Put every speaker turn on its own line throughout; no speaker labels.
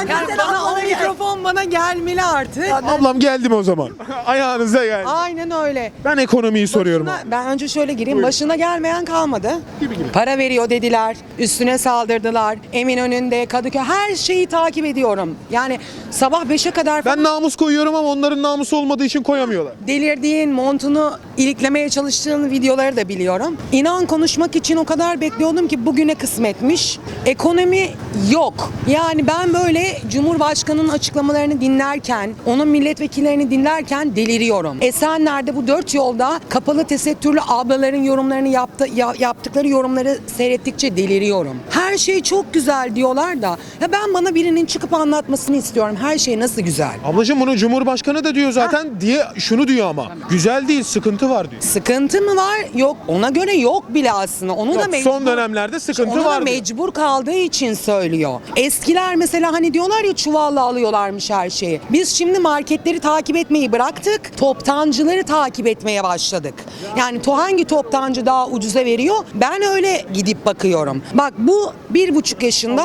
Yani
Sen
bana o
gel.
mikrofon bana gelmeli artık.
Ablam geldim o zaman. Ayağınıza geldi.
Aynen öyle.
Ben ekonomiyi soruyorum.
Başına- ben önce şöyle gireyim. Başına gelmeyen kalmadı. Para veriyor dediler. Üstüne saldırdılar. Eminönü'nde, Kadıköy her şeyi takip ediyorum. Yani sabah 5'e kadar falan
Ben namus koyuyorum ama onların namusu olmadığı için koyamıyorlar.
delirdiğin, montunu iliklemeye çalıştığın videoları da biliyorum. İnan konuşmak için o kadar bekliyordum ki bugüne kısmetmiş. Ekonomi yok. Yani ben böyle Cumhurbaşkanı'nın açıklamalarını dinlerken, onun milletvekillerini dinlerken deliriyorum. Esenler'de bu dört yolda kapalı tesettürlü ablaların yorumlarını yaptı, ya- yaptıkları yorumları seyrettikçe deliriyorum. Her şey çok güzel diyorlar da ya ben bana birinin çıkıp anlatmasını istiyorum. Her şey nasıl güzel.
Ablacığım bunu Cumhurbaşkanı da diyor zaten diye şunu diyor ama. Güzel değil sıkıntı var diyor.
Sıkıntı mı var? Yok. Ona göre yok bile aslında. Onu da
Yok,
mecbur.
son dönemlerde sıkıntı
da
var diyor.
mecbur kaldığı için söylüyor. Eskiler mesela hani diyorlar ya çuvalla alıyorlarmış her şeyi. Biz şimdi marketleri takip etmeyi bıraktık. Toptancıları takip etmeye başladık. Yani to hangi toptancı daha ucuza veriyor? Ben öyle gidip bakıyorum. Bak bu bir buçuk yaşında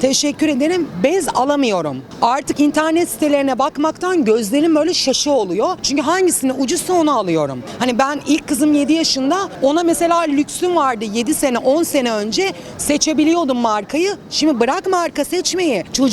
teşekkür ederim bez alamıyorum. Artık internet sitelerine bakmaktan gözlerim böyle şaşı oluyor. Çünkü hangisini ucuzsa onu alıyorum. Hani ben ilk kızım 7 yaşında ona mesela lüksüm vardı 7 sene 10 sene önce seçebiliyordum markayı. Şimdi bırak marka seçmeyi. Çocuğun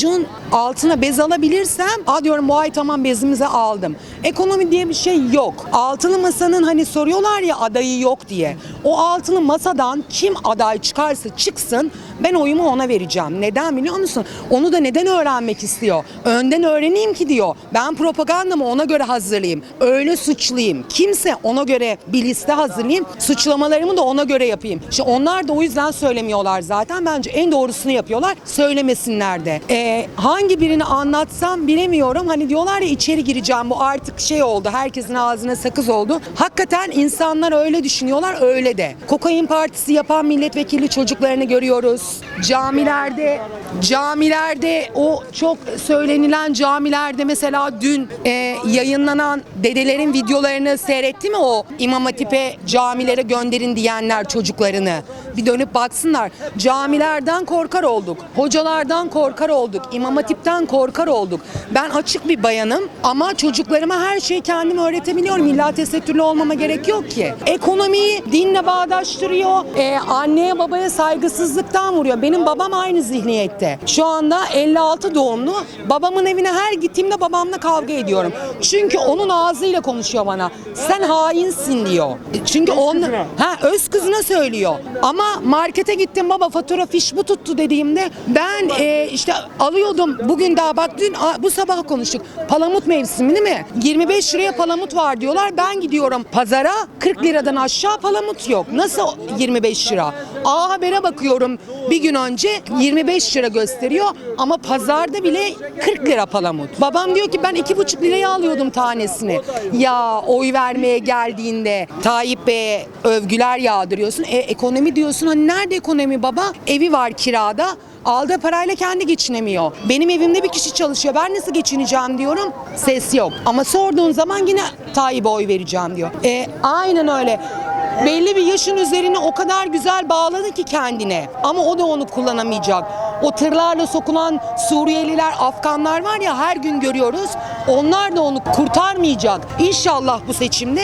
altına bez alabilirsem a diyorum bu ay tamam bezimize aldım. Ekonomi diye bir şey yok. Altılı masanın hani soruyorlar ya adayı yok diye. O altılı masadan kim aday çıkarsa çıksın ben oyumu ona vereceğim. Neden biliyor musun? Onu da neden öğrenmek istiyor? Önden öğreneyim ki diyor. Ben propagandamı ona göre hazırlayayım. Öyle suçlayayım. Kimse ona göre bir liste hazırlayayım. Suçlamalarımı da ona göre yapayım. İşte onlar da o yüzden söylemiyorlar zaten. Bence en doğrusunu yapıyorlar. Söylemesinler de. Ee, hangi birini anlatsam bilemiyorum. Hani diyorlar ya içeri gireceğim. Bu artık şey oldu. Herkesin ağzına sakız oldu. Hakikaten insanlar öyle düşünüyorlar. Öyle de. Kokain partisi yapan milletvekili çocuklarını görüyoruz. Camilerde camilerde o çok söylenilen camilerde mesela dün e, yayınlanan dedelerin videolarını seyretti mi o İmam Hatip'e camilere gönderin diyenler çocuklarını bir dönüp baksınlar camilerden korkar olduk hocalardan korkar olduk İmam Hatip'ten korkar olduk. Ben açık bir bayanım ama çocuklarıma her şeyi kendim öğretebiliyorum. İlla tesettürlü olmama gerek yok ki. Ekonomiyi dinle bağdaştırıyor. E, anneye babaya saygısızlıktan vuruyor. Benim babam aynı zihniyette. Şu anda 56 doğumlu. Babamın evine her gittiğimde babamla kavga ediyorum. Çünkü onun ağzıyla konuşuyor bana. Sen hainsin diyor. Çünkü onun ha öz kızına söylüyor. Ama markete gittim baba fatura fiş bu tuttu dediğimde ben e, işte alıyordum bugün daha bak dün bu sabah konuştuk palamut mevsimi değil mi 25 liraya palamut var diyorlar ben gidiyorum pazara 40 liradan aşağı palamut yok nasıl 25 lira A Haber'e bakıyorum bir gün önce 25 lira gösteriyor ama pazarda bile 40 lira palamut. Babam diyor ki ben 2,5 liraya alıyordum tanesini. Ya oy vermeye geldiğinde Tayyip Bey'e övgüler yağdırıyorsun. E, ekonomi diyorsun hani nerede ekonomi baba? Evi var kirada. Aldığı parayla kendi geçinemiyor. Benim evimde bir kişi çalışıyor. Ben nasıl geçineceğim diyorum. Ses yok. Ama sorduğun zaman yine Tayyip'e oy vereceğim diyor. E, aynen öyle belli bir yaşın üzerine o kadar güzel bağladı ki kendine. Ama o da onu kullanamayacak. O tırlarla sokulan Suriyeliler, Afganlar var ya her gün görüyoruz. Onlar da onu kurtarmayacak. İnşallah bu seçimde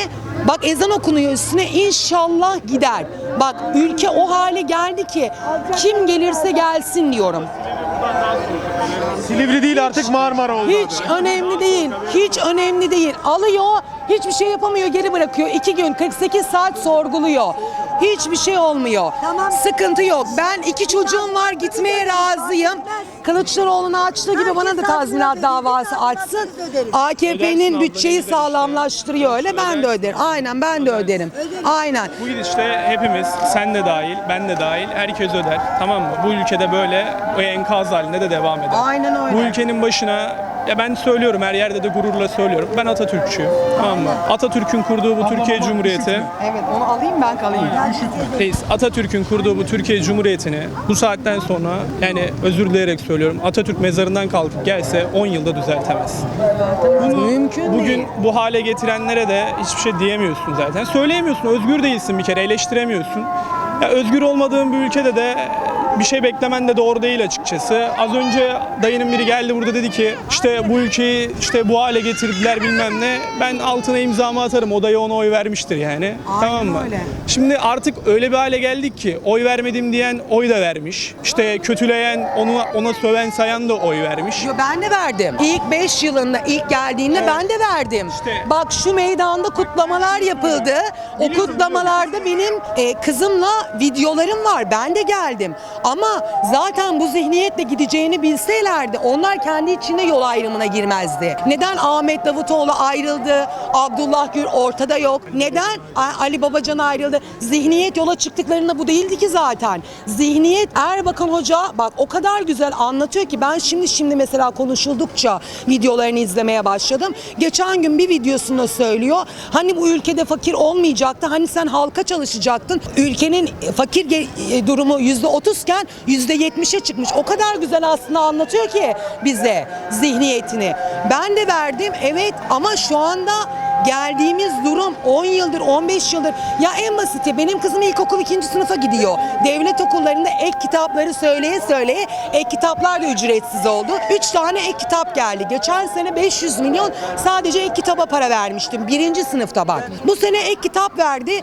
bak ezan okunuyor üstüne inşallah gider. Bak ülke o hale geldi ki kim gelirse gelsin diyorum.
Silivri değil artık Marmara oldu.
Hiç önemli değil. Hiç önemli değil. Alıyor, hiçbir şey yapamıyor, geri bırakıyor. İki gün 48 saat sorguluyor. Hiçbir şey olmuyor.
Tamam.
Sıkıntı yok. Ben iki çocuğum var, gitmeye razıyım. Kılıçdaroğlu'na açtığı gibi bana da tazminat davası açsın. AKP'nin bütçeyi sağlamlaştırıyor öyle ben de öderim. Aynen ben de öderim. Aynen.
Bu gidişte hepimiz, sen de dahil, ben de dahil, herkes öder. Tamam mı? Bu ülkede böyle enkaz halinde de devam eder.
Aynen öyle.
Bu ülkenin başına, ya ben söylüyorum her yerde de gururla söylüyorum. Ben Atatürkçüyüm. Tamam mı? Atatürk'ün kurduğu bu Türkiye Cumhuriyeti,
Evet onu alayım ben kalayım.
reis Atatürk'ün kurduğu bu Türkiye Cumhuriyeti'ni bu saatten sonra yani özür dileyerek söylüyorum. Atatürk mezarından kalkıp gelse 10 yılda düzeltemez.
Mümkün değil.
Bugün bu hale getirenlere de hiçbir şey diyemiyorsun zaten. Söyleyemiyorsun, özgür değilsin bir kere, eleştiremiyorsun. Ya özgür olmadığın bir ülkede de bir şey beklemen de doğru değil açıkçası. Az önce dayının biri geldi burada dedi ki işte bu ülkeyi işte bu hale getirdiler bilmem ne. Ben altına imzamı atarım. O dayı ona oy vermiştir yani. tamam mı?
öyle.
Şimdi artık öyle bir hale geldik ki oy vermedim diyen oy da vermiş. İşte kötüleyen, onu ona söven sayan da oy vermiş.
Yo, ben de verdim. İlk 5 yılında ilk geldiğinde ben de verdim.
İşte-
Bak şu meydanda kutlamalar yapıldı. O kutlamalarda benim e, kızımla videolarım var. Ben de geldim. Ama zaten bu zihniyetle gideceğini bilselerdi onlar kendi içinde yol ayrımına girmezdi. Neden Ahmet Davutoğlu ayrıldı? Abdullah Gül ortada yok. Neden Ali Babacan ayrıldı? Zihniyet yola çıktıklarında bu değildi ki zaten. Zihniyet Erbakan Hoca bak o kadar güzel anlatıyor ki ben şimdi şimdi mesela konuşuldukça videolarını izlemeye başladım. Geçen gün bir videosunda söylüyor. Hani bu ülkede fakir olmayacaktı. Hani sen halka çalışacaktın. Ülkenin fakir e, durumu yüzde otuzken yüzde yetmişe çıkmış. O kadar güzel aslında anlatıyor ki bize zihniyetini. Ben de verdim evet ama şu anda geldiğimiz durum 10 yıldır 15 yıldır ya en basiti benim kızım ilkokul 2. sınıfa gidiyor. Devlet okullarında ek kitapları söyleye söyleye ek kitaplar da ücretsiz oldu. 3 tane ek kitap geldi. Geçen sene 500 milyon sadece ek kitaba para vermiştim. Birinci sınıfta bak. Bu sene ek kitap verdi.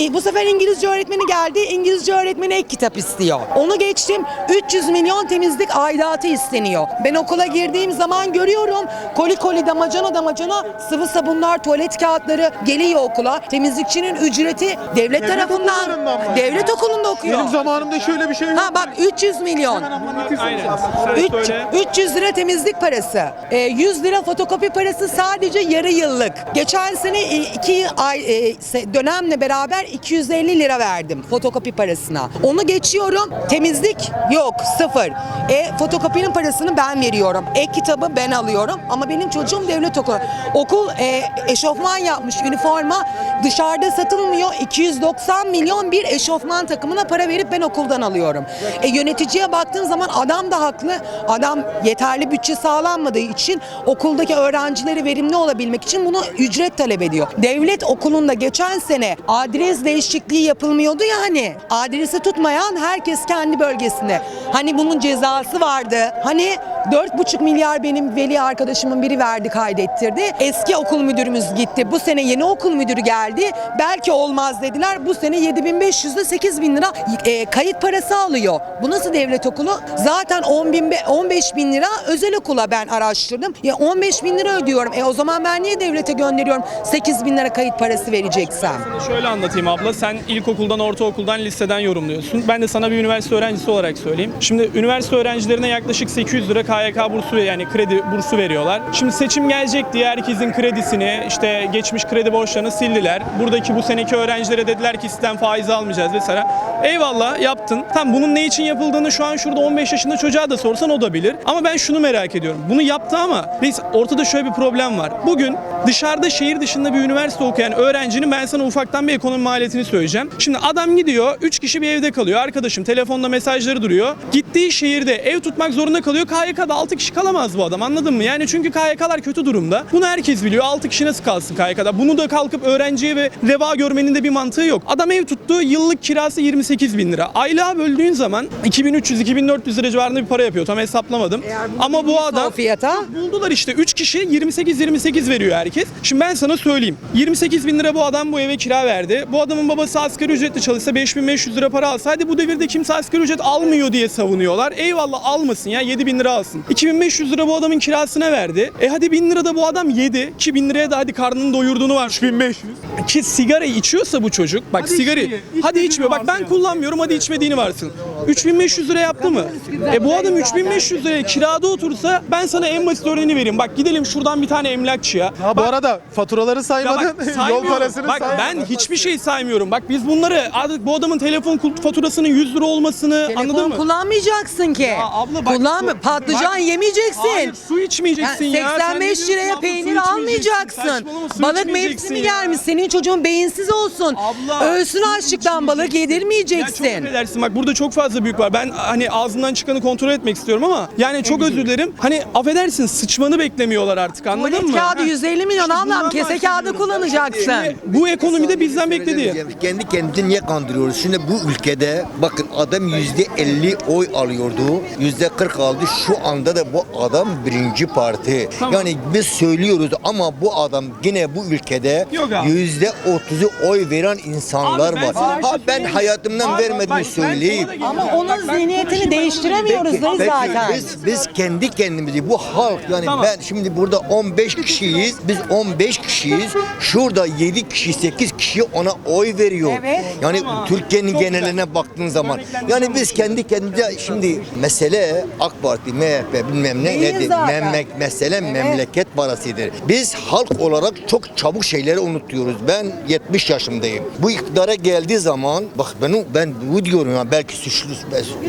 E, bu sefer İngilizce öğretmeni geldi. İngilizce öğretmeni ek kitap istiyor. Onu geçtim. 300 milyon temizlik aidatı isteniyor. Ben okula girdiğim zaman görüyorum. Koli koli damacana damacana sıvı sabunlar, tuvalet kağıtları geliyor okula. Temizlikçinin ücreti devlet, tarafından
okullarından mı?
devlet okulunda okuyor.
Benim zamanımda şöyle bir şey yok.
Ha bak 300 milyon.
Aynen. Sen
Üç-
söyle.
300 lira temizlik parası. Ee, 100 lira fotokopi parası sadece yarı yıllık. Geçen sene 2 ay e, dönemle beraber 250 lira verdim fotokopi parasına. Onu geçiyorum. Temizlik yok sıfır. E, fotokopinin parasını ben veriyorum. Ek kitabı ben alıyorum ama benim çocuğum devlet okulu. Okul e, eşofman yapmış üniforma dışarıda satılmıyor. 290 milyon bir eşofman takımına para verip ben okuldan alıyorum. E, yöneticiye baktığım zaman adam da haklı. Adam yeterli bütçe sağlanmadığı için okuldaki öğrencileri verimli olabilmek için bunu ücret talep ediyor. Devlet okulunda geçen sene adres değişikliği yapılmıyordu ya hani. Adresi tutmayan herkes kendi bölgesinde. Hani bunun cezası vardı. Hani 4,5 milyar benim veli arkadaşımın biri verdi kaydettirdi. Eski okul müdürümüz gitti. Bu sene yeni okul müdürü geldi. Belki olmaz dediler. Bu sene 7500 ile 8000 lira e, kayıt parası alıyor. Bu nasıl devlet okulu? Zaten 10 bin, be- 15 bin lira özel okula ben araştırdım. Ya 15 bin lira ödüyorum. E o zaman ben niye devlete gönderiyorum 8 bin lira kayıt parası vereceksem?
Şöyle anlatayım abla. Sen ilkokuldan, ortaokuldan, liseden yorumluyorsun. Ben de sana bir üniversite öğrencisi olarak söyleyeyim. Şimdi üniversite öğrencilerine yaklaşık 800 lira KYK bursu yani kredi bursu veriyorlar. Şimdi seçim gelecek diye herkesin kredisini, işte geçmiş kredi borçlarını sildiler. Buradaki bu seneki öğrencilere dediler ki sizden faiz almayacağız vesaire. Eyvallah yaptın. Tam bunun ne için yapıldığını şu an şurada 15 yaşında çocuğa da sorsan o da bilir. Ama ben şunu merak ediyorum. Bunu yaptı ama biz ortada şöyle bir problem var. Bugün dışarıda şehir dışında bir üniversite okuyan öğrencinin ben sana ufaktan bir ekonomi maliyetini söyleyeceğim. Şimdi adam gidiyor 3 kişi bir evde kalıyor. Arkadaşım telefonda mesajları duruyor. Gittiği şehirde ev tutmak zorunda kalıyor. KYK'da 6 kişi kalamaz bu adam anladın mı? Yani çünkü KYK'lar kötü durumda. Bunu herkes biliyor. 6 kişi nasıl kalsın KYK'da? Bunu da kalkıp öğrenciye ve reva görmenin de bir mantığı yok. Adam ev tuttu. Yıllık kirası 28 bin lira. Aylığa böldüğün zaman 2300-2400 lira civarında bir para yapıyor. Tam hesaplamadım. Ama bu adam
fiyata
Buldular işte 3 kişi 28-28 veriyor herkes. Şimdi ben sana söyleyeyim. 28 bin lira bu adam bu eve kira verdi. Bu adamın babası asgari ücretli çalışsa 5500 lira para alsaydı bu devirde kimse asgari ücret almıyor diye savunuyorlar. Eyvallah almasın ya 7 bin lira alsın. 2500 lira bu adamın kirasına verdi. E hadi 1000 lira da bu adam yedi. Ki 1000 liraya da hadi karnını doyurduğunu var.
1500.
Ki sigara içiyorsa bu çocuk bak sigara
içmiyor,
hadi içmiyor bak ben kullanmıyorum hadi içmediğini varsın. 3500 lira yaptı mı? E bu adam 3500 liraya kirada otursa ben sana en basit örneğini vereyim. Bak gidelim şuradan bir tane emlakçıya.
Ha bu arada faturaları saymadın.
bak,
Yol
saymıyorum.
parasını
Bak
saymadın.
ben hiçbir şey saymıyorum. Bak biz bunları artık bu adamın telefon kul- faturasının 100 lira olmasını anladın
Telefon
mı?
kullanmayacaksın ki.
Ya abla bak-
Kullanma.
bak-
Patlıcan yemeyeceksin.
Hayır su içmeyeceksin ya. Sen
85
ne diyorsun
liraya
abla? Su
peynir
içmeyeceksin.
almayacaksın.
Saçmalama, su
Balık
içmeyeceksin
mevsimi
ya.
gelmiş. Senin çocuğun beyinsiz olsun.
Abla,
Ölsün
su
açlıktan balık
içmeyeceksin. Ya çok
yedirmeyeceksin.
affedersin bak burada çok fazla fazla büyük var. Ben hani ağzından çıkanı kontrol etmek istiyorum ama yani çok özür dilerim. Hani affedersin sıçmanı beklemiyorlar artık anladın
Tuvalet
mı?
kağıdı 150 milyon ablam kese kağıdı kullanacaksın.
Bu ekonomide bizden beklediği.
Kendi kendimizi niye kandırıyoruz? Şimdi bu ülkede bakın adam yüzde 50 oy alıyordu. Yüzde 40 aldı. Şu anda da bu adam birinci parti.
Tamam.
Yani biz söylüyoruz ama bu adam yine bu ülkede
Yok abi.
yüzde 30'u oy veren insanlar
Abi ben
var.
sana bir şey
Ha ben
söyleyeyim mi?
hayatımdan
Abi bak, ben
söyleyeyim.
da
Ama onun zihniyetini değiştiremiyoruz
Peki,
dayı
peki,
zaten.
Biz, biz kendi kendimizi bu halk yani
Tamam.
ben şimdi burada 15 kişiyiz. Biz 15 kişiyiz. Şurada 7 kişi 8 kişi ona oy veriyor.
Evet.
Yani
Tamam.
Türkiye'nin
Çok
geneline
güzel.
baktığın zaman. Yani biz kendi kendimize şimdi mesele AK Parti, MHP bilmem ne
Değil
nedir?
zaten.
Memlek, mesele memleket parasıdır. Biz halk olarak çok çabuk şeyleri unutuyoruz. Ben 70 yaşındayım. Bu iktidara geldiği zaman bak ben ben bu diyorum ya belki suçlu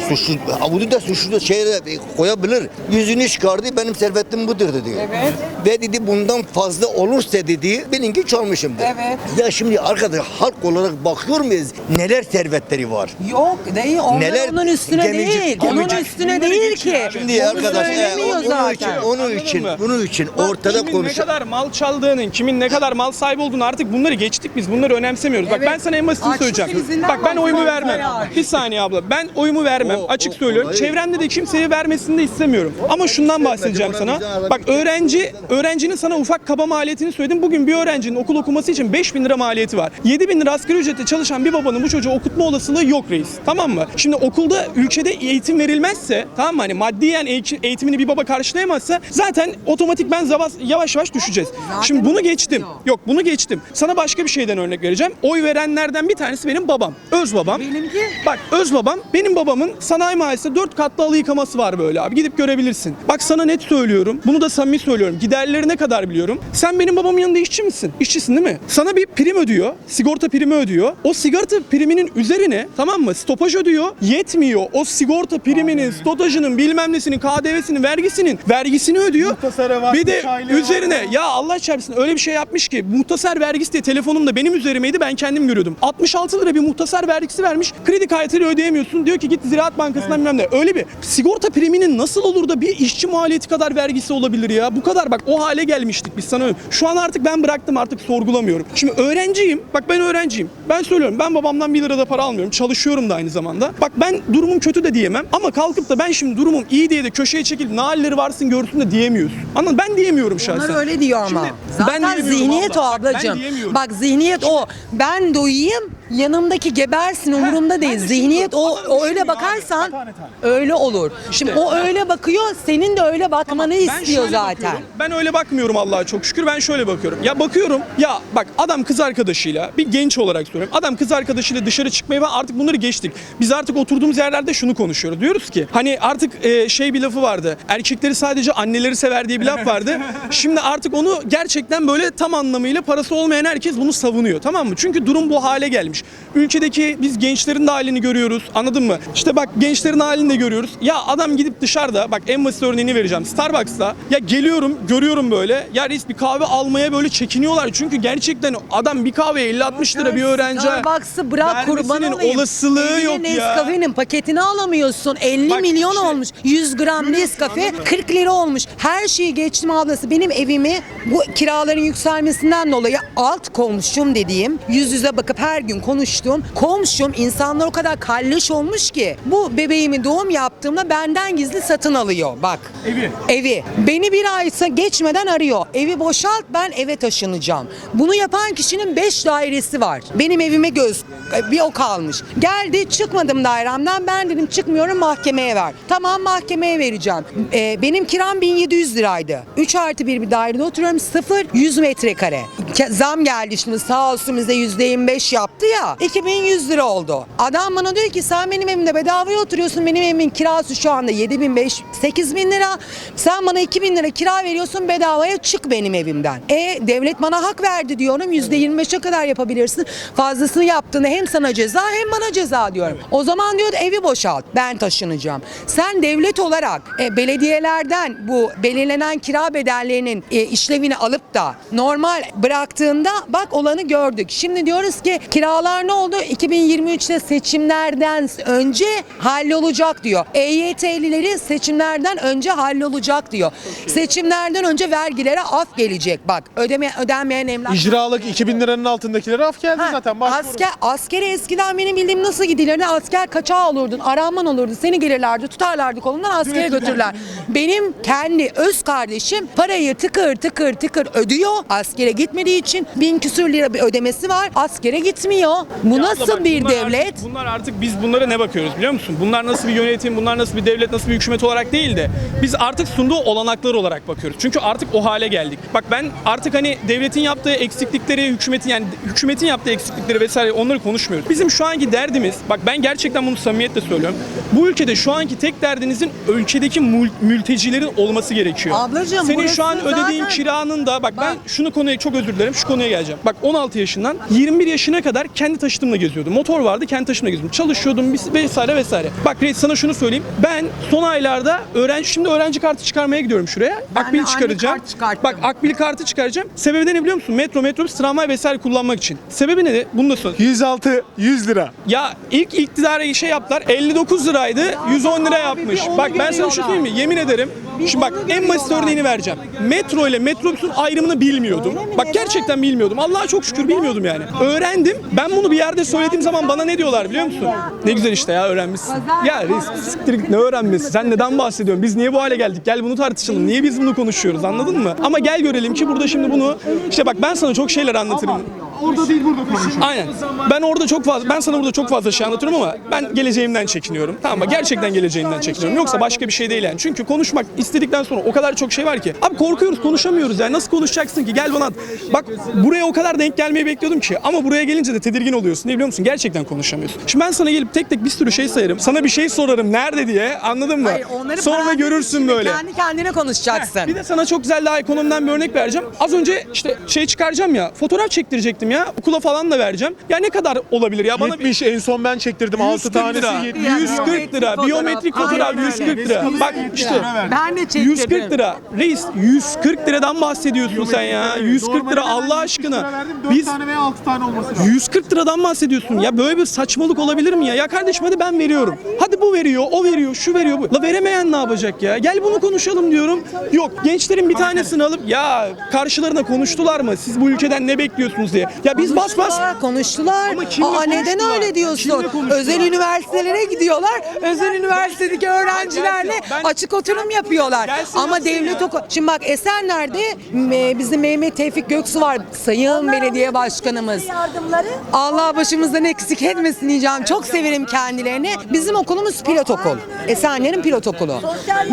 suçlu avudu da suçlu şey de koyabilir. Yüzünü çıkardı benim servetim budur dedi.
Evet.
Ve dedi bundan fazla olursa dedi benimki çalmışımdır.
Evet.
Ya şimdi arkadaş halk olarak bakıyor muyuz neler servetleri var?
Yok dayı onlar
Neler-
onun üstüne
Gemici-
değil.
gemici-
Onun üstüne değil ki.
Şimdi
Onu
arkadaş e, onun
zaten.
için onun için bunun için
Bak,
ortada
kimin
konuş.
ne kadar mal çaldığının, kimin ne kadar mal sahibi olduğunu artık bunları geçtik biz. Bunları önemsemiyoruz. Bak
Evet.
ben sana en basitini söyleyeceğim. Bak ben oyumu vermem. Bir saniye abla. Ben oyumu vermem.
O-
Açık
o-
söylüyorum.
olayı-
Çevremde de kimseye vermesini de istemiyorum. Ama şundan bahsedeceğim sana. Bak öğrenci öğrencinin sana ufak kaba maliyetini söyledim. Bugün bir öğrencinin okul okuması için 5000 lira maliyeti var. 7000 lira asgari ücretle çalışan bir babanın bu çocuğu okutma olasılığı yok reis. Tamam mı? Şimdi okulda ülkede eğitim verilmezse tamam mı? Hani maddiyen eğitim- eğitimini bir baba karşılayamazsa zaten otomatik ben yavaş yavaş düşeceğiz. Şimdi bunu geçtim. Yok bunu geçtim. Sana başka bir şeyden örnek vereceğim. Oy verenlerden bir tanesi benim babam. Öz babam.
Benimki?
Bak öz babam benim babamın sanayi mahallesinde 4 katlı halı yıkaması var böyle abi. Gidip görebilirsin. Bak sana net söylüyorum. Bunu da samimi söylüyorum. Giderleri ne kadar biliyorum. Sen benim babamın yanında işçi misin? İşçisin değil mi? Sana bir prim ödüyor. Sigorta primi ödüyor. O sigorta priminin üzerine tamam mı? Stopaj ödüyor. Yetmiyor. O sigorta priminin, stopajının bilmem nesinin, KDV'sinin, vergisinin vergisini ödüyor.
Var,
Bir de
aylığı var.
üzerine ya Allah çarpsın öyle bir şey yapmış ki muhtasar vergisi diye telefonumda benim üzerimeydi ben kendim görüyordum. 66 lira bir muhtasar vergisi vermiş. Kredi kartıyla ödeyemiyorsun. Diyor ki git Ziraat Bankası'ndan bilmem ne. Öyle bir sigorta priminin nasıl olur da bir işçi maliyeti kadar vergisi olabilir ya? Bu kadar bak o hale gelmiştik biz sana. Şu an artık ben bıraktım artık sorgulamıyorum. Şimdi öğrenciyim. Bak ben öğrenciyim. Ben söylüyorum ben babamdan 1 lira da para almıyorum. Çalışıyorum da aynı zamanda. Bak ben durumum kötü de diyemem. Ama kalkıp da ben şimdi durumum iyi diye de köşeye çekilip ne halleri varsın görsün de diyemiyorsun. Anladın? Ben diyemiyorum şahsen.
Onlar öyle diyor ama.
Şimdi
Zaten zihniyet
abla.
o
Bak, ben
ablacığım.
diyemiyorum.
Bak zihniyet o. Ben doyayım, yanımdaki gebersin umurumda değil. Zihniyet o, o öyle
Düşünmüyor abi.
bakarsan
Tane tane.
öyle olur. Şimdi o öyle bakıyor, senin de öyle bakmanı istiyor
şöyle
zaten.
bakıyorum. Ben öyle bakmıyorum Allah'a çok şükür. Ben şöyle bakıyorum. Ya bakıyorum ya bak adam kız arkadaşıyla bir genç olarak söylüyorum. Adam kız arkadaşıyla dışarı çıkmayı ve artık bunları geçtik. Biz artık oturduğumuz yerlerde şunu konuşuyoruz. Diyoruz ki hani artık e, şey bir lafı vardı. Erkekleri sadece anneleri sever diye bir laf vardı. Şimdi artık onu gerçekten böyle tam anlamıyla parası olmayan herkes bunu savunuyor. Tamam mı? Çünkü durum bu hale gelmiş. Ülkedeki biz gençlerin de halini görüyoruz. Anladın mı? İşte bak gençlerin halini de görüyoruz. Ya adam gidip dışarıda bak en basit örneğini vereceğim. Starbucks'ta ya geliyorum görüyorum böyle. Ya reis bir kahve almaya böyle çekiniyorlar. Çünkü gerçekten adam bir kahveye 50-60 lira bir öğrenci.
Starbucks'ı bırak kurban olayım.
olasılığı
Evine
yok ya.
Nescafe'nin paketini alamıyorsun. 50
Bak
milyon
işte,
olmuş. 100 gram Nescafe
anladın mı?
40 lira olmuş. Her şeyi geçtim ablası. Benim evimi bu kiraların yükselmesinden dolayı alt komşum dediğim yüz yüze bakıp her gün konuştuğum komşum insanlar o kadar kalleş olmuş ki bu bebeğimi doğum yaptığımda benden gizli satın alıyor. Bak.
Evi.
Evi. Beni bir aysa geçmeden arıyor. Evi boşalt ben eve taşınacağım. Bunu yapan kişinin 5 dairesi var. Benim evime göz bir o kalmış. Geldi çıkmadım dairemden ben dedim çıkmıyorum mahkemeye ver. Tamam mahkemeye vereceğim. Ee, benim kiram 1700 liraydı. 3 artı 1 bir dairede oturuyorum 0 100 metrekare. Zam geldi şimdi sağ olsun bize %25 yaptı ya. 2100 lira oldu. Adam bana diyor ki sen benim evimde bedavaya oturuyorsun. Benim evimin kirası şu anda 7500 8000 lira. Sen bana 2000 lira kira veriyorsun bedavaya çık benim evimden. E devlet bana hak verdi diyorum. %25'e kadar yapabilirsin. Fazlasını yaptığında hem sana ceza hem bana ceza diyorum. O zaman diyor evi boşalt. Ben taşınacağım. Sen devlet olarak e, belediyelerden bu belirlenen kira bedellerinin e, işlevini alıp da normal bırak bıraktığında bak olanı gördük. Şimdi diyoruz ki kiralar ne oldu? 2023'te seçimlerden önce hallolacak diyor. EYT'lileri seçimlerden önce hallolacak diyor. Seçimlerden önce vergilere af gelecek. Bak ödeme ödenmeyen emlak
İcralık 2000 liranın altındakilere af geldi
Ha,
zaten. Başvurun.
asker, askere eskiden benim bildiğim nasıl gidilirdi? Asker kaçağı olurdun, aranman olurdu. Seni gelirlerdi, tutarlardı kolundan askere götürürler. Benim kendi öz kardeşim parayı tıkır tıkır tıkır ödüyor. Askere gitmediği için bin küsür lira bir ödemesi var. Askere gitmiyor. Bu
Ya abla
nasıl
bak,
bir
bunlar
devlet?
Artık, bunlar artık biz bunlara ne bakıyoruz biliyor musun? Bunlar nasıl bir yönetim, bunlar nasıl bir devlet, nasıl bir hükümet olarak değil de biz artık sunduğu olanaklar olarak bakıyoruz. Çünkü artık o hale geldik. Bak ben artık hani devletin yaptığı eksiklikleri, hükümetin yani hükümetin yaptığı eksiklikleri vesaire onları konuşmuyoruz. Bizim şu anki derdimiz, bak ben gerçekten bunu samimiyetle söylüyorum. Bu ülkede şu anki tek derdinizin ülkedeki mültecilerin olması gerekiyor.
Ablacığım,
Senin şu an ödediğin
zaten-
kiranın da bak, ben şunu konuya çok özür dilerim. Şu konuya geleceğim. Bak 16 yaşından 21 yaşına kadar kendi taşıtımla geziyordum. Motor vardı kendi taşımla geziyordum. Çalışıyordum vesaire vesaire. Bak reis sana şunu söyleyeyim. Ben son aylarda öğrenci şimdi öğrenci kartı çıkarmaya gidiyorum şuraya.
Ben
Akbil çıkaracağım.
kart.
Bak akbil kartı çıkaracağım. Sebebi ne biliyor musun? Metro, metrobüs, tramvay vesaire kullanmak için. Sebebi ne de? Bunu da söyle.
106 100 lira.
Ya ilk iktidara şey yaptılar 59 liraydı 110 lira yapmış.
bir onu
Bak ben sana şu söyleyeyim mi? Yemin ederim. Şimdi bak en basit örneğini vereceğim. Metro ile metrobüsün ayrımını bilmiyordum. Bak gerçekten bilmiyordum. Allah'a çok şükür bilmiyordum yani. Öğrendim. Ben bunu bir yerde söylediğim zaman bana ne diyorlar biliyor musun? Ne güzel işte ya öğrenmişsin. Ya siktir ne öğrenmesi? Sen neden bahsediyorsun? Biz niye bu hale geldik? Gel bunu tartışalım. Niye biz bunu konuşuyoruz? Anladın mı? Ama gel görelim ki burada şimdi bunu işte bak ben sana çok şeyler anlatırım.
Orada değil burada konuşuyor.
Aynen. Ben orada çok fazla, ben sana burada çok fazla şey anlatıyorum ama ben geleceğimden çekiniyorum. Tamam mı? Gerçekten geleceğimden çekiniyorum. Yoksa başka bir şey değil yani. Çünkü konuşmak istedikten sonra o kadar çok şey var ki. Abi korkuyoruz, konuşamıyoruz yani. Nasıl konuşacaksın ki? Gel bana at. Bak buraya o kadar denk gelmeyi bekliyordum ki. Ama buraya gelince de tedirgin oluyorsun. Ne biliyor musun? Gerçekten konuşamıyorsun. Şimdi ben sana gelip tek tek bir sürü şey sayarım. Sana bir şey sorarım. Nerede diye. Anladın mı?
Hayır, onları
Sonra
parantez
görürsün
içinde
böyle.
Kendi kendine konuşacaksın.
Bir de sana çok güzel daha ekonomiden bir örnek vereceğim. Az önce işte şey çıkaracağım ya. Fotoğraf çektirecektim ya. Okula falan da vereceğim. Ya ne kadar olabilir ya? Bana bir
70 en son ben çektirdim 6
140
tanesi
lira.
70.
Yani
140 lira. Biyometrik fotoğraf
öyle.
140 lira. Bak işte
Ben de çektirdim.
140 lira. Reis 140 liradan bahsediyorsun sen ya. 140 lira Allah aşkına. Biz
veya 6 tane olması lazım.
140 liradan bahsediyorsun. Ya böyle bir saçmalık olabilir mi ya? Ya kardeşim hadi ben veriyorum. Hadi bu veriyor, o veriyor, şu veriyor, bu. La veremeyen ne yapacak ya? Gel bunu konuşalım diyorum. Yok gençlerin bir tanesini alıp ya karşılarına konuştular mı? Siz bu ülkeden ne bekliyorsunuz diye. Ya biz bas bas
Konuştular, konuştular.
Ama kimle
Aa, neden öyle diyorsun? Özel üniversitelere gidiyorlar. Özel üniversitedeki öğrencilerle
Ben-
açık oturum yapıyorlar.
Gelsin
Ama
yapsın
devlet
ya.
okul... Şimdi bak Esenler'de m- bizim Mehmet Tevfik Göksu var. Sayın belediye başkanımız.
yardımları
Allah başımızdan eksik etmesin diyeceğim. Çok severim kendilerini. Bizim okulumuz pilot okul. Esenler'in pilot okulu.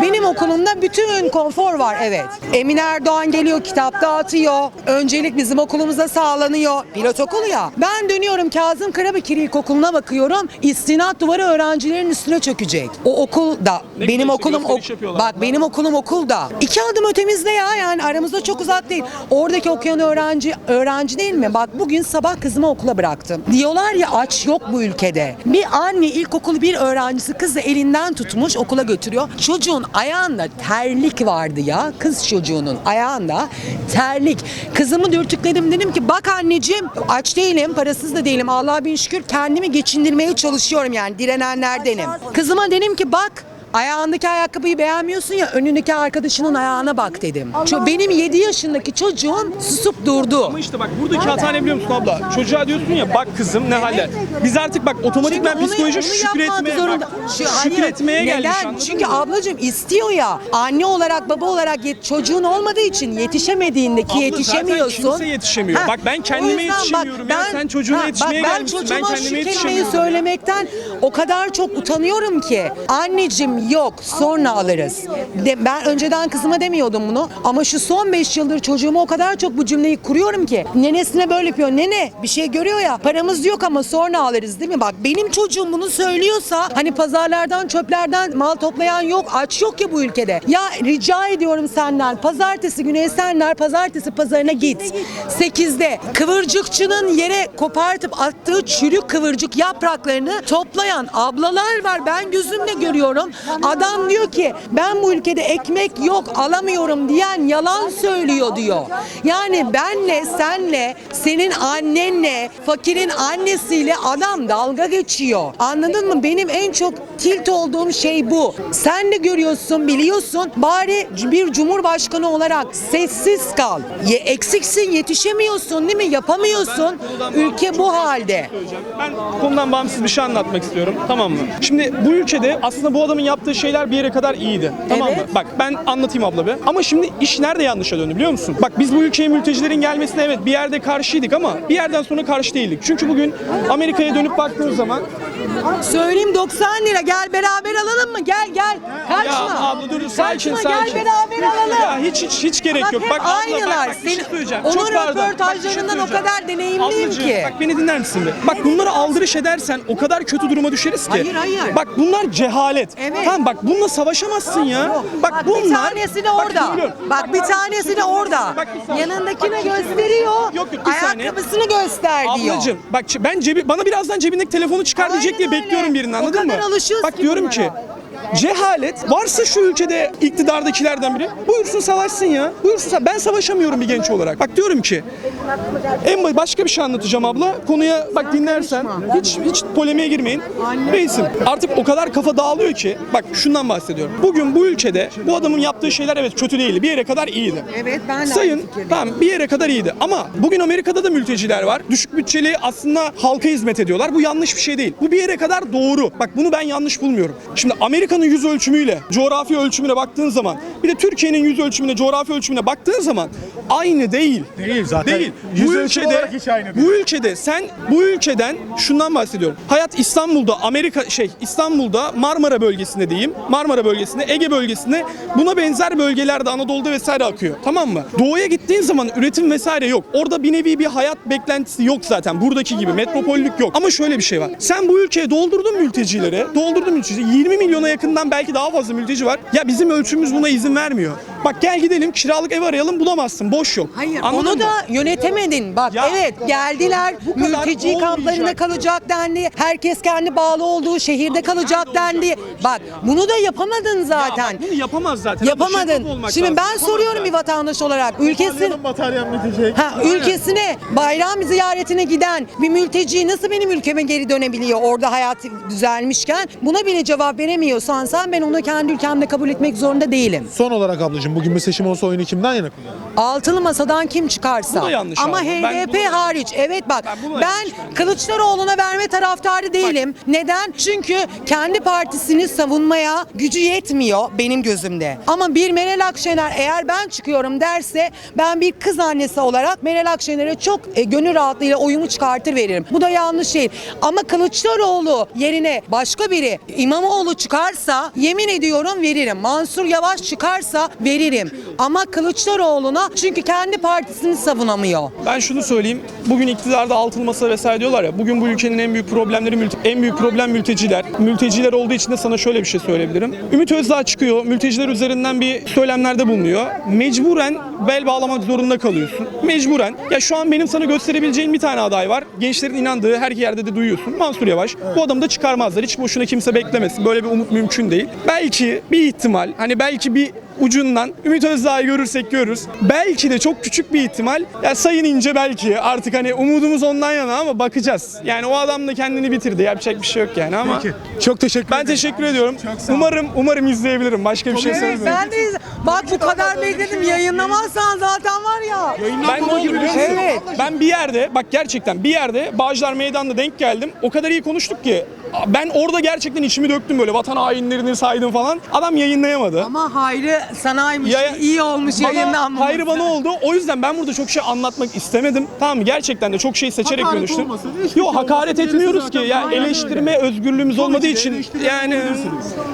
Benim okulumda bütün konfor var evet. Emin Erdoğan geliyor kitap dağıtıyor. Öncelik bizim okulumuza sağlanıyor. Pilot okulu ya. Ben dönüyorum Kazım Karabekir İlkokulu'na bakıyorum. İstinat duvarı öğrencilerin üstüne çökecek. O okul da
Ne
benim okulum ok- bak benim okulum okulda. İki adım ötemizde ya yani aramızda çok uzak değil. Oradaki okuyan öğrenci öğrenci değil mi? Bak bugün sabah kızımı okula bıraktım. Diyorlar ya aç yok bu ülkede. Bir anne ilkokulu bir öğrencisi kızı elinden tutmuş okula götürüyor. Çocuğun ayağında terlik vardı ya. Kız çocuğunun ayağında terlik. Kızımı dürtükledim dedim ki bak anneciğim aç değilim parasız da değilim Allah'a bin şükür kendimi geçindirmeye çalışıyorum yani direnenlerdenim. Kızıma dedim ki bak Ayağındaki ayakkabıyı beğenmiyorsun ya önündeki arkadaşının ayağına bak dedim. Ço- benim 7 yaşındaki çocuğum susup durdu.
Ama işte bak buradaki hata ne biliyor musun abla? Çocuğa diyorsun ya bak kızım ne haller. Biz artık bak otomatikman psikoloji şükretmeye,
yapmak zorunda.
bak,
Şu- hayır,
şükretmeye gelmiş
Neden?
anladın
Çünkü
mı?
ablacığım istiyor ya. Anne olarak baba olarak yet- çocuğun olmadığı için yetişemediğinde ki
Abla
yetişemiyorsun.
zaten kimse yetişemiyor. Bak ben kendime
o yüzden
yetişemiyorum ya. Sen çocuğuna yetişmeye
bak,
gelmişsin.
Ben
Ben
çocuğuma
kendime
şu kelimeyi
yetişemiyorum ya.
söylemekten o kadar çok utanıyorum ki. Anneciğim yok sonra alırız. De, ben önceden kızıma demiyordum bunu ama şu son 5 yıldır çocuğuma o kadar çok bu cümleyi kuruyorum ki. Nenesine böyle yapıyor. Nene bir şey görüyor ya paramız yok ama sonra alırız değil mi? Bak benim çocuğum bunu söylüyorsa hani pazarlardan çöplerden mal toplayan yok aç yok ya bu ülkede. Ya rica ediyorum senden pazartesi günü Esenler pazartesi pazarına git. 8'de kıvırcıkçının yere kopartıp attığı çürük kıvırcık yapraklarını toplayan ablalar var. Ben gözümle görüyorum. Adam diyor ki ben bu ülkede ekmek yok alamıyorum diyen yalan söylüyor diyor. Yani benle senle senin annenle fakirin annesiyle adam dalga geçiyor. Anladın mı? Benim en çok tilt olduğum şey bu. Sen de görüyorsun biliyorsun bari bir cumhurbaşkanı olarak sessiz kal. Ye, eksiksin yetişemiyorsun değil mi? Yapamıyorsun. Ülke bu halde.
söyleyeceğim. Ben konudan bağımsız bir şey anlatmak istiyorum. Tamam mı? Şimdi bu ülkede aslında bu adamın yaptığı şeyler bir yere kadar iyiydi. Tamam mı?
Evet.
Bak ben anlatayım abla bir. Ama şimdi iş nerede yanlışa döndü biliyor musun? Bak biz bu ülkeye mültecilerin gelmesine evet bir yerde karşıydık ama bir yerden sonra karşı değildik. Çünkü bugün Amerika'ya dönüp baktığın zaman
Söyleyeyim 90 lira gel beraber alalım mı? Gel gel. Kaçma.
Ya abla dur sakin
Kaçma,
sakin.
gel beraber alalım.
Ya hiç hiç hiç gerek
Bak
yok. Bak abla
aynılar.
bak, bak bir şey söyleyeceğim.
onun
Çok pardon. Bak, şey
röportajlarından o
söyleyeceğim.
kadar deneyimliyim
Ablacığım,
ki.
Bak beni dinler misin be? Bak bunları aldırış edersen o kadar kötü duruma düşeriz ki.
Hayır, hayır.
Bak bunlar cehalet.
Evet.
Tamam bak bununla savaşamazsın ya. Bak,
Bak
bunlar.
bir tanesi de
Bak
orada.
söylüyorum.
Bak bir tanesi de orada.
Bak.
Yanındakine gösteriyor.
Yok, yok, bir saniye.
Ayakkabısını göster diyor.
Ablacım bak ben cebi bana birazdan cebindeki telefonu çıkar diyecek diye. Bekliyorum birini
O
anladın mı?
kadar alışıyoruz
Bak
ki
diyorum
bunlara.
ki cehalet varsa şu ülkede iktidardakilerden biri buyursun savaşsın ya. Buyursun sa- ben savaşamıyorum bir genç olarak. Bak diyorum ki en ba- başka bir şey anlatacağım abla. Konuya bak dinlersen hiç hiç polemiğe girmeyin. Reisim artık o kadar kafa dağılıyor ki bak şundan bahsediyorum. Bugün bu ülkede bu adamın yaptığı şeyler evet kötü değildi. Bir yere kadar iyiydi.
Evet ben de
Sayın
aynı fikirdeyim.
tamam bir yere kadar iyiydi ama bugün Amerika'da da mülteciler var. Düşük bütçeli aslında halka hizmet ediyorlar. Bu yanlış bir şey değil. Bu bir yere kadar doğru. Bak bunu ben yanlış bulmuyorum. Şimdi Amerika'nın yüz ölçümüyle, coğrafi ölçümüne baktığın zaman bir de Türkiye'nin yüz ölçümüne, coğrafi ölçümüne baktığın zaman aynı değil.
Değil zaten.
Değil.
Yüz
bu ülkede
hiç aynı değil.
bu ülkede sen bu ülkeden şundan bahsediyorum. Hayat İstanbul'da Amerika şey İstanbul'da Marmara bölgesinde diyeyim. Marmara bölgesinde, Ege bölgesinde buna benzer bölgelerde Anadolu'da vesaire akıyor. Tamam mı? Doğuya gittiğin zaman üretim vesaire yok. Orada bir nevi bir hayat beklentisi yok zaten. Buradaki gibi metropollük yok. Ama şöyle bir şey var. Sen bu ülkeye doldurdun mültecileri. Doldurdun mültecileri. 20 milyona yakından belki daha fazla mülteci var. Ya bizim ölçümümüz buna izin vermiyor. Bak gel gidelim kiralık ev arayalım bulamazsın. Boş yok.
Hayır
Anladın
onu
mı?
da yönetemedin. Bak
Ya,
evet geldiler
bu kadar
mülteci
olmayacak.
kamplarına kalacak dendi. Herkes kendi bağlı olduğu şehirde kalacak dendi. Bak bunu da yapamadın zaten.
Ya bak bunu yapamaz zaten.
Yapamadın.
Şeffaf olmak
Şimdi
lazım.
ben
Yapamaz
soruyorum bir vatandaş olarak. Ülkesin
bitecek.
Ha, ülkesine bayram ziyaretine giden bir mülteci nasıl benim ülkeme geri dönebiliyor orada hayatı düzelmişken buna bile cevap veremiyorsan sen ben onu kendi ülkemde kabul etmek zorunda değilim.
Son olarak ablacığım bugün bir seçim olsa oyunu kimden yana kullanır?
Altılı masadan kim çıkarsa.
Bu da yanlış
Ama
abi. Ben
HDP
bunu-
hariç. Evet bak
Ben bunu
ben
yanlış.
Kılıçdaroğlu'na verme taraftarı değilim. Neden? Çünkü kendi partisini savunmaya gücü yetmiyor benim gözümde. Ama bir Meral Akşener eğer ben çıkıyorum derse ben bir kız annesi olarak Meral Akşener'e çok e, gönül rahatlığıyla oyumu çıkartır veririm. Bu da yanlış değil. Ama Kılıçdaroğlu yerine başka biri İmamoğlu çıkarsa yemin ediyorum veririm. Mansur Yavaş çıkarsa veririm. Ama Kılıçdaroğlu'na çünkü kendi partisini savunamıyor.
Ben şunu söyleyeyim. Bugün iktidarda altılı masa vesaire diyorlar ya. Bugün bu ülkenin en büyük problemleri en büyük problem mülteciler. Mülteciler olduğu için de sana şöyle bir şey söyleyebilirim. Ümit Özdağ çıkıyor. Mülteciler üzerinden bir söylemlerde bulunuyor. Mecburen bel bağlamak zorunda kalıyorsun. Mecburen. Ya şu an benim sana gösterebileceğim bir tane aday var. Gençlerin inandığı her yerde de duyuyorsun. Mansur Yavaş. Bu adamı da çıkarmazlar. Hiç boşuna kimse beklemesin. Böyle bir umut mümkün değil. Belki bir ihtimal hani belki bir ucundan Ümit Özdağ'ı görürsek görürüz. Belki de çok küçük bir ihtimal. Ya Sayın İnce belki artık hani umudumuz ondan yana ama bakacağız. Yani o adam da kendini bitirdi. Yapacak bir şey yok yani ama.
Çok teşekkür
Ben
ederim.
teşekkür ediyorum. Umarım umarım izleyebilirim. Başka bir şey
Evet
söylemiyorum.
ben de bak bu kadar bekledim yayınlamazsan zaten var ya.
Ben musun?
Evet.
Ben bir yerde bak gerçekten bir yerde Bağcılar Meydanı'nda denk geldim. O kadar iyi konuştuk ki ben orada gerçekten içimi döktüm böyle vatan hainlerini saydım falan. Adam yayınlayamadı.
Ama hayrı sanaymış.
Ya-
iyi olmuş
Bana,
yayınlanmaması.
hayrı bana oldu. O yüzden ben burada çok şey anlatmak istemedim. Tamam mı? Gerçekten de çok şey seçerek
Hakaret
konuştum.
olmasın,
Yok
şey
hakaret etmiyoruz ki. Ya
aynen
eleştirme özgürlüğümüz olmadığı
ki,
için yani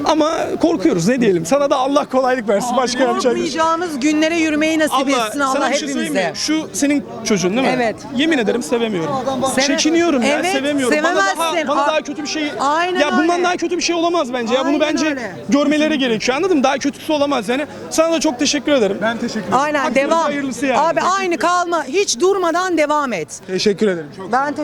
ama korkuyoruz ne diyelim. Sana da Allah kolaylık versin. Başka yapacak şey.
Korkmayacağımız günlere yürümeyi nasip
Abla
etsin Allah
şey
hepimize.
Şu senin çocuğun değil mi?
Evet.
Yemin ederim sevemiyorum.
Seve-
Çekiniyorum ya
Evet,
sevemiyorum. Bana daha, bana daha kötü bir şey.
Aynen
ya bundan
öyle.
daha kötü bir şey olamaz bence. Ya bunu
Aynen
bence
öyle.
görmeleri gerekiyor. Anladın mı? Daha kötüsü olamaz yani. Sana da çok teşekkür ederim.
Ben teşekkür ederim.
Aynen
Hakkınızda
devam.
hayırlısı yani.
Abi aynı kalma. Hiç durmadan devam et.
Teşekkür ederim. Çok
Ben teşekkür